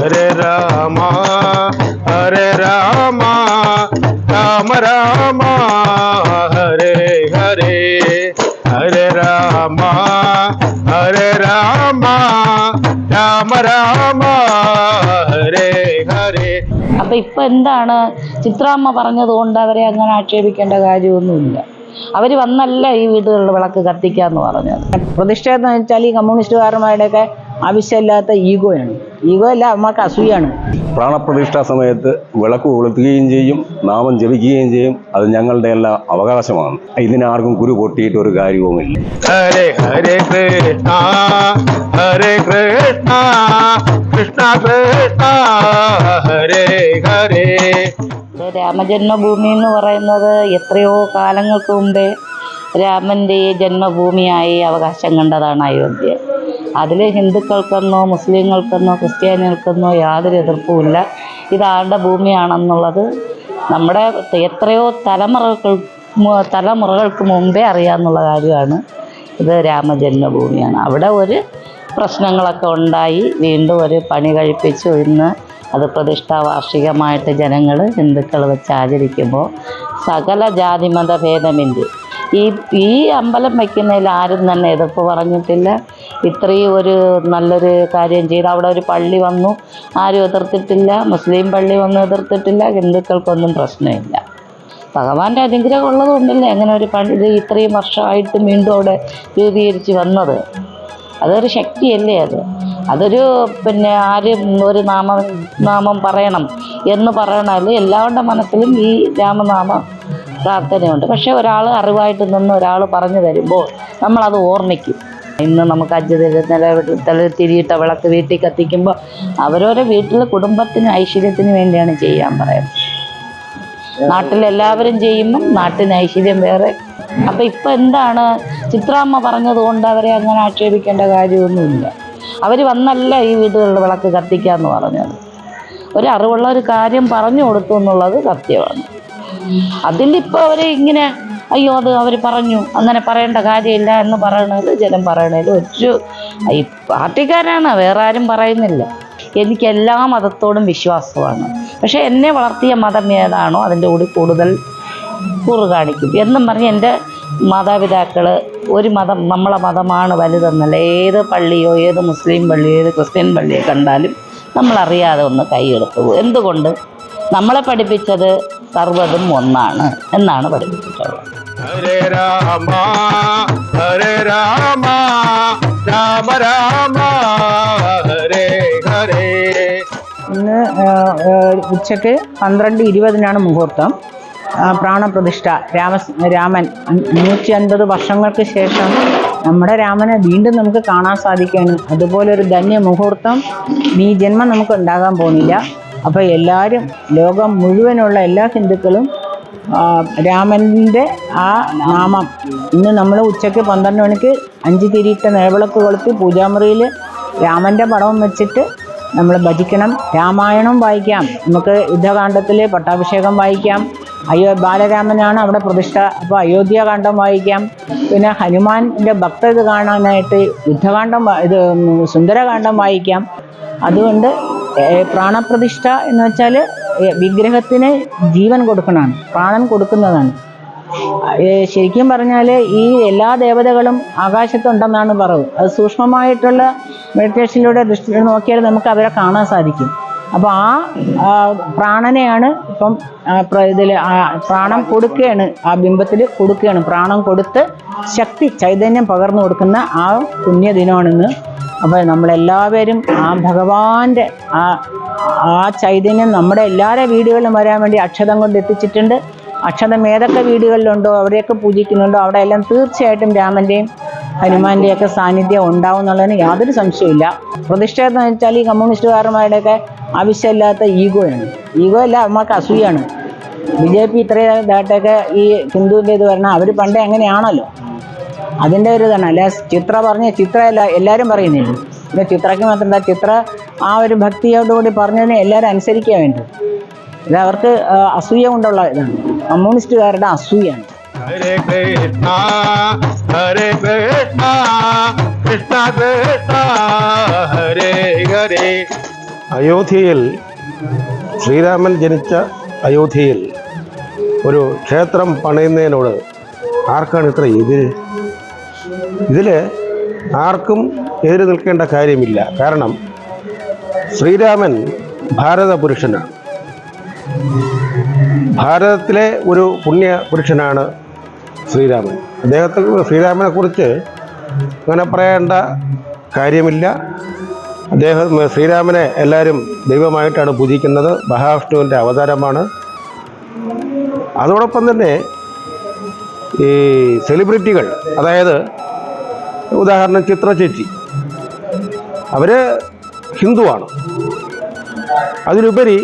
ഹരേ രാമ ഹരേ രാമ രാമ രാമ ഹരേ ഹരേ ഹരേ രാമ ഹരേ രാമ രാമ രാമ ഹരേ ഹരേ. അപ്പൊ ഇപ്പൊ എന്താണ്? ചിത്രാമ്മ പറഞ്ഞത് കൊണ്ട് അവരെ അങ്ങനെ ആക്ഷേപിക്കേണ്ട കാര്യമൊന്നുമില്ല. അവർ വന്നല്ല ഈ വീടുകളിൽ വിളക്ക് കത്തിക്കാന്ന് പറഞ്ഞത്. പ്രതിഷ്ഠ എന്ന് വെച്ചാൽ ഈ കമ്മ്യൂണിസ്റ്റുകാരന്മാരുടെയൊക്കെ ആവശ്യമില്ലാത്ത ഈഗോയാണ്. ഈഗോ അല്ല അമ്മയ്ക്ക് അസൂയാണ്. പ്രാണപ്രതിഷ്ഠാ സമയത്ത് വിളക്ക് കൊളുത്തുകയും ചെയ്യും നാമം ജപിക്കുകയും ചെയ്യും. അത് ഞങ്ങളുടെ എല്ലാ അവകാശമാണ്. ഇതിനാർക്കും കുരു പൊട്ടിയിട്ട് ഒരു കാര്യവുമില്ല. ഹരേ ഹരേ കൃഷ്ണ ഹരേ കൃഷ്ണ കൃഷ്ണ കൃഷ്ണ ഹരേ രാമജന്മഭൂമി എന്ന് പറയുന്നത് എത്രയോ കാലങ്ങൾക്ക് മുമ്പേ രാമന്റെ ജന്മഭൂമിയായി അവകാശം കണ്ടതാണ് അയോധ്യ. അതിൽ ഹിന്ദുക്കൾക്കെന്നോ മുസ്ലിങ്ങൾക്കെന്നോ ക്രിസ്ത്യാനികൾക്കെന്നോ യാതൊരു എതിർപ്പുമില്ല. ഇതാളുടെ ഭൂമിയാണെന്നുള്ളത് നമ്മുടെ എത്രയോ തലമുറകൾ തലമുറകൾക്ക് മുമ്പേ അറിയാമെന്നുള്ള കാര്യമാണ്. ഇത് രാമജന്മഭൂമിയാണ്. അവിടെ ഒരു പ്രശ്നങ്ങളൊക്കെ ഉണ്ടായി. വീണ്ടും ഒരു പണി കഴിപ്പിച്ചു. ഇന്ന് അത് പ്രതിഷ്ഠാ വാർഷികമായിട്ട് ജനങ്ങൾ ഹിന്ദുക്കൾ വെച്ച് ആചരിക്കുമ്പോൾ സകല ജാതിമത ഭേദമില്ല? ഈ ഈ അമ്പലം വയ്ക്കുന്നതിൽ ആരും തന്നെ എതിർപ്പ് പറഞ്ഞിട്ടില്ല. ഇത്രയും ഒരു നല്ലൊരു കാര്യം ചെയ്ത് അവിടെ ഒരു പള്ളി വന്നു. ആരും എതിർത്തിട്ടില്ല. മുസ്ലിം പള്ളി വന്നു എതിർത്തിട്ടില്ല. ഹിന്ദുക്കൾക്കൊന്നും പ്രശ്നമില്ല. ഭഗവാന്റെ അനുഗ്രഹം ഉള്ളത് കൊണ്ടല്ലേ അങ്ങനെ ഒരു പള്ളി ഇത് ഇത്രയും വർഷമായിട്ട് വീണ്ടും അവിടെ രൂപീകരിച്ച് വന്നത്. അതൊരു ശക്തിയല്ലേ അത്? അതൊരു പിന്നെ ആരും ഒരു നാമം നാമം പറയണം എന്ന് പറയണമല്ലേ എല്ലാവരുടെ മനസ്സിലും ഈ രാമനാമ പ്രാർത്ഥനയുണ്ട്. പക്ഷേ ഒരാൾ അറിവായിട്ട് നിന്ന് ഒരാൾ പറഞ്ഞു തരുമ്പോൾ നമ്മളത് ഓർമ്മിക്കും. ഇന്ന് നമുക്ക് അഞ്ച് നില തിരിയിട്ട വിളക്ക് വീട്ടിൽ കത്തിക്കുമ്പോൾ അവരവരെ വീട്ടിലെ കുടുംബത്തിന് ഐശ്വര്യത്തിന് വേണ്ടിയാണ് ചെയ്യാൻ പറയുന്നത്. നാട്ടിലെല്ലാവരും ചെയ്യുമ്പം നാട്ടിന് ഐശ്വര്യം വേറെ. അപ്പം ഇപ്പം എന്താണ്? ചിത്രാമ്മ പറഞ്ഞതുകൊണ്ട് അവരെ അങ്ങനെ ആക്ഷേപിക്കേണ്ട കാര്യമൊന്നുമില്ല. അവർ വന്നല്ല ഈ വീടുകളിൽ വിളക്ക് കത്തിക്കാമെന്ന് പറഞ്ഞത്. ഒരു ഒരു കാര്യം പറഞ്ഞു കൊടുത്തു എന്നുള്ളത് സത്യമാണ്. അതിലിപ്പോൾ അവർ ഇങ്ങനെ അയ്യോ അത് അവർ പറഞ്ഞു. അങ്ങനെ പറയേണ്ട കാര്യമില്ല എന്ന് പറയണത് ജനം പറയണതിൽ ഒരു ഈ പാർട്ടിക്കാരാണ് വേറെ ആരും പറയുന്നില്ല. എനിക്ക് എല്ലാ മതത്തോടും വിശ്വാസമാണ്. പക്ഷേ എന്നെ വളർത്തിയ മതം ഏതാണോ അതിന്റെ കൂടി കൂടുതൽ കൂറ് കാണിക്കും. എന്നും പറഞ്ഞ് എന്റെ മാതാപിതാക്കൾ ഒരു മതം നമ്മളെ മതമാണ് വലുതെന്നല്ല. ഏത് പള്ളിയോ ഏത് മുസ്ലിം പള്ളിയോ ഏത് ക്രിസ്ത്യൻ പള്ളിയോ കണ്ടാലും നമ്മളറിയാതെ ഒന്ന് കൈയെടുത്തു എന്തുകൊണ്ട്? നമ്മളെ പഠിപ്പിച്ചത് സർവതും ഒന്നാണ് എന്നാണ് പഠിപ്പിച്ചിട്ടുള്ളത്. ഹരേ രാമ ഹരേ രാമ രാമ രാമ ഹരേ ഹരേ. ഇന്ന് ഉച്ചയ്ക്ക് ഉച്ചയ്ക്ക് പന്ത്രണ്ട് ഇരുപതിനാണ് മുഹൂർത്തം. പ്രാണപ്രതിഷ്ഠ രാമ രാമൻ നൂറ്റി അൻപത് വർഷങ്ങൾക്ക് ശേഷം നമ്മുടെ രാമനെ വീണ്ടും നമുക്ക് കാണാൻ സാധിക്കുകയാണ്. അതുപോലെ ഒരു ധന്യ മുഹൂർത്തം ഈ ജന്മം നമുക്ക് ഉണ്ടാകാൻ പോകുന്നില്ല. അപ്പോൾ എല്ലാവരും ലോകം മുഴുവനുള്ള എല്ലാ ഹിന്ദുക്കളും രാമന്റെ ആ നാമം ഇന്ന് നമ്മൾ ഉച്ചയ്ക്ക് പന്ത്രണ്ട് മണിക്ക് അഞ്ച് തിരിയിട്ട നിലവിളക്ക് കൊളുത്തി പൂജാമുറിയിൽ രാമന്റെ പടവും വെച്ചിട്ട് നമ്മൾ ഭജിക്കണം. രാമായണം വായിക്കാം. നമുക്ക് യുദ്ധകാന്ഡത്തിൽ പട്ടാഭിഷേകം വായിക്കാം. അയ്യോ ബാലരാമനാണ് അവിടെ പ്രതിഷ്ഠ. അപ്പോൾ അയോധ്യാകാന്ഡം വായിക്കാം. പിന്നെ ഹനുമാന്റെ ഭക്തത് കാണാനായിട്ട് യുദ്ധകാന്ഡം ഇത് സുന്ദരകാന്ഡം വായിക്കാം. അതുകൊണ്ട് പ്രാണപ്രതിഷ്ഠ എന്ന് വെച്ചാൽ വിഗ്രഹത്തിന് ജീവൻ കൊടുക്കണതാണ്. പ്രാണൻ കൊടുക്കുന്നതാണ്. ശരിക്കും പറഞ്ഞാൽ ഈ എല്ലാ ദേവതകളും ആകാശത്തുണ്ടെന്നാണ് പറവ്. അത് സൂക്ഷ്മമായിട്ടുള്ള മെഡിറ്റേഷനിലൂടെ ദൃഷ്ടി നോക്കിയാൽ നമുക്ക് അവരെ കാണാൻ സാധിക്കും. അപ്പോൾ ആ, പ്രാണനെയാണ് ഇപ്പം ഇതിൽ പ്രാണം കൊടുക്കുകയാണ് ആ ബിംബത്തിൽ കൊടുക്കുകയാണ് പ്രാണം കൊടുത്ത് ശക്തി ചൈതന്യം പകർന്നു കൊടുക്കുന്ന ആ പുണ്യദിനമാണിന്ന് അപ്പോൾ നമ്മളെല്ലാവരും ആ ഭഗവാന്റെ ആ ആ ചൈതന്യം നമ്മുടെ എല്ലാവരുടെ വീടുകളിലും വരാൻ വേണ്ടി അക്ഷതം കൊണ്ട് എത്തിച്ചിട്ടുണ്ട്. അക്ഷതം ഏതൊക്കെ വീടുകളിലുണ്ടോ അവിടെയൊക്കെ പൂജിക്കുന്നുണ്ടോ അവിടെ എല്ലാം തീർച്ചയായിട്ടും രാമന്റെയും ഹനുമാന്റെയും ഒക്കെ സാന്നിധ്യം ഉണ്ടാവും എന്നുള്ളതിന് യാതൊരു സംശയമില്ല പ്രതിഷ്ഠയെന്ന് എന്ന് വെച്ചാൽ ഈ കമ്മ്യൂണിസ്റ്റുകാരന്മാരുടെയൊക്കെ ആവശ്യമില്ലാത്ത ഈഗോയാണ് ഈഗോ അല്ല അവന്മാർക്ക് അസൂയാണ് ബി ജെ പി ഇത്രയും ഇതായിട്ടൊക്കെ ഈ ഹിന്ദുവിന്റെ ഇത് വരണം അവർ പണ്ടേ അങ്ങനെയാണല്ലോ അതിന്റെ ഒരു ഇതാണ്. അല്ല ചിത്ര പറഞ്ഞ ചിത്ര അല്ല എല്ലാവരും പറയുന്നില്ല? പിന്നെ ചിത്രയ്ക്ക് മാത്രമല്ല ചിത്ര ആ ഒരു ഭക്തിയോടുകൂടി പറഞ്ഞതിനെ എല്ലാവരും അനുസരിക്കുക വേണ്ടത് ഇത് അവർക്ക് അസൂയ കൊണ്ടുള്ള ഇതാണ്. കമ്മ്യൂണിസ്റ്റുകാരുടെ അസൂയാണ്. ഹരേ കൃഷ്ണ ഹരേ കൃഷ്ണ കൃഷ്ണ കൃഷ്ണ ഹരേ ഹരേ. അയോധ്യയിൽ ശ്രീരാമൻ ജനിച്ച അയോധ്യയിൽ ഒരു ക്ഷേത്രം പണയുന്നതിനോട് ആർക്കാണ് ഇത്ര എതിര്? ഇതിൽ ആർക്കും എതിര് നിൽക്കേണ്ട കാര്യമില്ല. കാരണം ശ്രീരാമൻ ഭാരതപുരുഷനാണ്. ഭാരതത്തിലെ ഒരു പുണ്യ പുരുഷനാണ് ശ്രീരാമൻ. അദ്ദേഹത്തെ ശ്രീരാമനെക്കുറിച്ച് അങ്ങനെ പറയേണ്ട കാര്യമില്ല. അദ്ദേഹം ശ്രീരാമനെ എല്ലാവരും ദൈവമായിട്ടാണ് പൂജിക്കുന്നത്. മഹാവിഷ്ണുവിന്റെ അവതാരമാണ്. അതോടൊപ്പം തന്നെ ഈ സെലിബ്രിറ്റികൾ അതായത് ഉദാഹരണം ചിത്ര ചേച്ചി അവർ ഹിന്ദുവാണ്. അതിലുപരി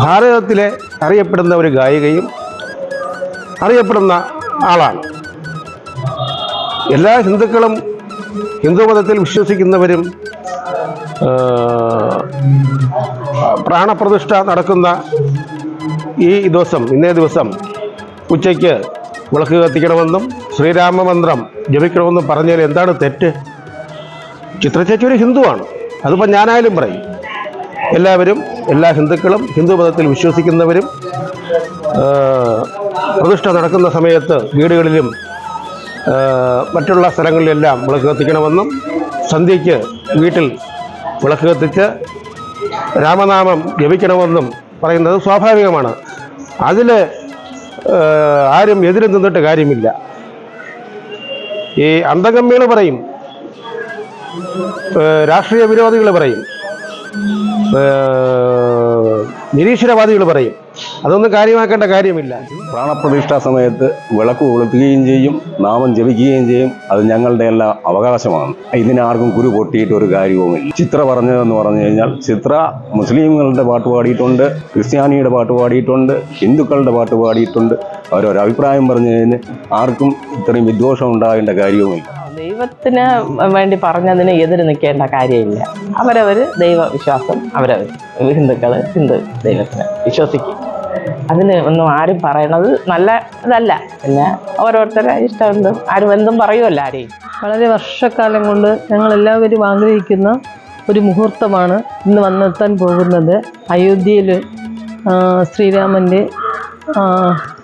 ഭാരതത്തിലെ അറിയപ്പെടുന്ന ഒരു ഗായികയും അറിയപ്പെടുന്ന ആളാണ്. എല്ലാ ഹിന്ദുക്കളും ഹിന്ദു മതത്തിൽ വിശ്വസിക്കുന്നവരും പ്രാണപ്രതിഷ്ഠ നടക്കുന്ന ഈ ദിവസം ഇന്നേ ദിവസം ഉച്ചയ്ക്ക് വിളക്ക് കത്തിക്കണമെന്നും ശ്രീരാമമന്ത്രം ജപിക്കണമെന്ന് പറഞ്ഞാൽ എന്താണ് തെറ്റ്? ചിത്രചേച്ചി ഒരു ഹിന്ദുവാണ്. അതിപ്പോൾ ഞാനായാലും പറയും. എല്ലാവരും എല്ലാ ഹിന്ദുക്കളും ഹിന്ദു മതത്തിൽ വിശ്വസിക്കുന്നവരും പ്രതിഷ്ഠ നടക്കുന്ന സമയത്ത് വീടുകളിലും മറ്റുള്ള സ്ഥലങ്ങളിലെല്ലാം വിളക്ക് കത്തിക്കണമെന്നും സന്ധ്യയ്ക്ക് വീട്ടിൽ വിളക്ക് കത്തിച്ച് രാമനാമം ജപിക്കണമെന്നും പറയുന്നത് സ്വാഭാവികമാണ്. അതിൽ ആരും എതിരെ നിന്നിട്ട് കാര്യമില്ല. ഈ അന്തകമ്മികൾ പറയും. രാഷ്ട്രീയ വിരോധികൾ പറയും. നിരീശ്വരവാദികൾ പറയും. അതൊന്നും കാര്യമാക്കേണ്ട കാര്യമില്ല. പ്രാണപ്രതിഷ്ഠാ സമയത്ത് വിളക്ക് കൊളുത്തുകയും ചെയ്യും നാമം ജപിക്കുകയും ചെയ്യും. അത് ഞങ്ങളുടെ എല്ലാം അവകാശമാണ്. ഇതിനാർക്കും കുരു പൊട്ടിയിട്ട് ഒരു കാര്യവുമില്ല. ചിത്ര പറഞ്ഞതെന്ന് പറഞ്ഞു കഴിഞ്ഞാൽ ചിത്ര മുസ്ലിങ്ങളുടെ പാട്ട് പാടിയിട്ടുണ്ട് ക്രിസ്ത്യാനിയുടെ പാട്ട് പാടിയിട്ടുണ്ട് ഹിന്ദുക്കളുടെ പാട്ട് പാടിയിട്ടുണ്ട്. അവരൊരു അഭിപ്രായം പറഞ്ഞു കഴിഞ്ഞാൽ ആർക്കും ഇത്രയും വിദ്വേഷം ഉണ്ടാകേണ്ട കാര്യവുമില്ല. ദൈവത്തിന് വേണ്ടി പറഞ്ഞതിന് എതിര് നിൽക്കേണ്ട കാര്യമില്ല. അവരവർ ദൈവവിശ്വാസം അവരവർ ഹിന്ദുക്കൾ ഹിന്ദു ദൈവത്തിന് വിശ്വസിക്കും. അതിന് ഒന്നും ആരും പറയണത് നല്ല ഇതല്ല. പിന്നെ ഓരോരുത്തരെ ഇഷ്ടം എന്തും ആരും എന്തും പറയുമല്ലോ ആരെയും. വളരെ വർഷക്കാലം കൊണ്ട് ഞങ്ങൾ എല്ലാവരും ആഗ്രഹിക്കുന്ന ഒരു മുഹൂർത്തമാണ് ഇന്ന് വന്നെത്താൻ പോകുന്നത്. അയോധ്യയിൽ ശ്രീരാമന്റെ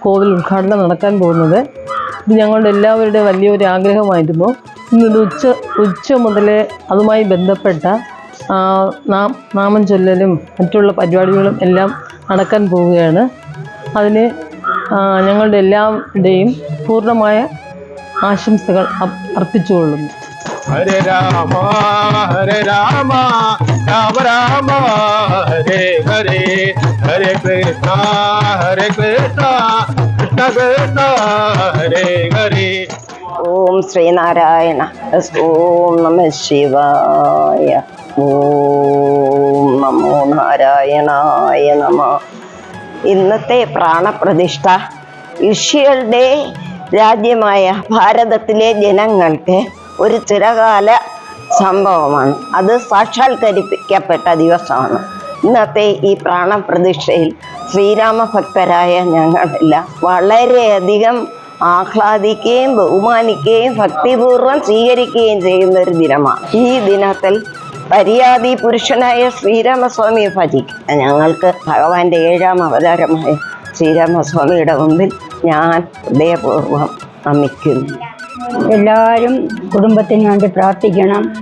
കോവിൽ ഉദ്ഘാടനം നടക്കാൻ പോകുന്നത്. ഇത് ഞങ്ങളുടെ എല്ലാവരുടെ വലിയൊരു ആഗ്രഹമായിരുന്നു. ഇന്നിത് ഉച്ച ഉച്ച മുതലേ അതുമായി ബന്ധപ്പെട്ട നാം നാമം ചൊല്ലലും മറ്റുള്ള പരിപാടികളും എല്ലാം നടക്കാൻ പോവുകയാണ്. അതിന് ഞങ്ങളുടെ എല്ലാവരുടെയും പൂർണമായ ആശംസകൾ അർപ്പിച്ചുകൊള്ളുന്നു. ഹരേ രാമ ഹരേ രാമ രാമ രാമ ഹരേ ഹരേ ഹരേ കൃഷ്ണ ഹരേ കൃഷ്ണ കൃഷ്ണ കൃഷ്ണ ഹരേ ഹരേ. ഓം ശ്രീനാരായണ ഓം നമ ശിവായ. ഓം നമോ നാരായണായ നമ. ഇന്നത്തെ പ്രാണപ്രതിഷ്ഠ ഋഷികളുടെ രാജ്യമായ ഭാരതത്തിലെ ജനങ്ങൾക്ക് ഒരു ചിരകാല സംഭവമാണ്. അത് സാക്ഷാത്കരിക്കപ്പെട്ട ദിവസമാണ്. ഇന്നത്തെ ഈ പ്രാണപ്രതിഷ്ഠയിൽ ശ്രീരാമഭക്തരായ ഞങ്ങളെല്ലാം വളരെയധികം ആഹ്ലാദിക്കുകയും ബഹുമാനിക്കുകയും ഭക്തിപൂർവം സ്വീകരിക്കുകയും ചെയ്യുന്ന ഒരു ദിനമാണ്. ഈ ദിനത്തിൽ പര്യാദി പുരുഷനായ ശ്രീരാമസ്വാമിയെ ഭജിക്കുക ഞങ്ങൾക്ക് ഭഗവാന്റെ ഏഴാം അവതാരമായ ശ്രീരാമസ്വാമിയുടെ മുമ്പിൽ ഞാൻ ഹൃദയപൂർവം നമിക്കുന്നു. എല്ലാവരും കുടുംബത്തിന് വേണ്ടി പ്രാർത്ഥിക്കണം.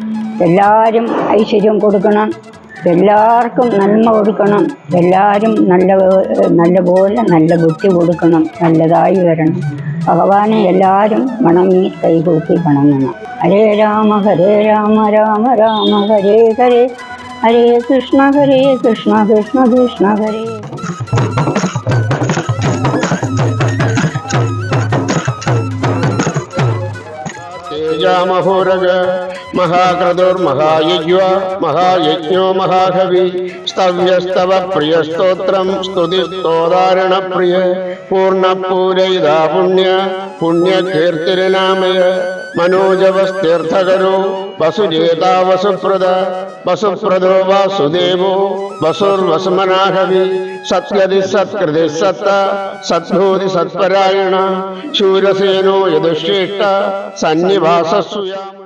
എല്ലാവരും ഐശ്വര്യം കൊടുക്കണം. എല്ലാവർക്കും നന്മ കൊടുക്കണം. എല്ലാവരും നല്ല നല്ലപോലെ നല്ല ബുദ്ധി കൊടുക്കണം. നല്ലതായി വരണം. ഭഗവാനെ എല്ലാവരും വണങ്ങി കൈകൂപ്പി വണങ്ങണം. ഹരേ രാമ ഹരേ രാമ രാമ രാമ ഹരേ ഹരേ. ഹരേ കൃഷ്ണ ഹരേ കൃഷ്ണ കൃഷ്ണ കൃഷ്ണ ഹരേ. തേജാമഹോരഗ महाक्रतुर्महायज्ञो, महायज्ञो महाकवि। स्तव्यस्तव प्रियस्तोत्रं स्तुतिस्तोदारणप्रिय पूर्णपूरैदा पुण्य पुण्यकीर्तिरिनामय मनोजवस्तीर्थगरो वसुजेता वसुप्रद, वसुप्रदो वासुदेवो वसुर्वसुमनाहवि सत्यदि सत्कृति सत्ता, सद्भूति सत्परायण, शूरसेनो यदुश्रेष्ठ सन्निवासस्सुया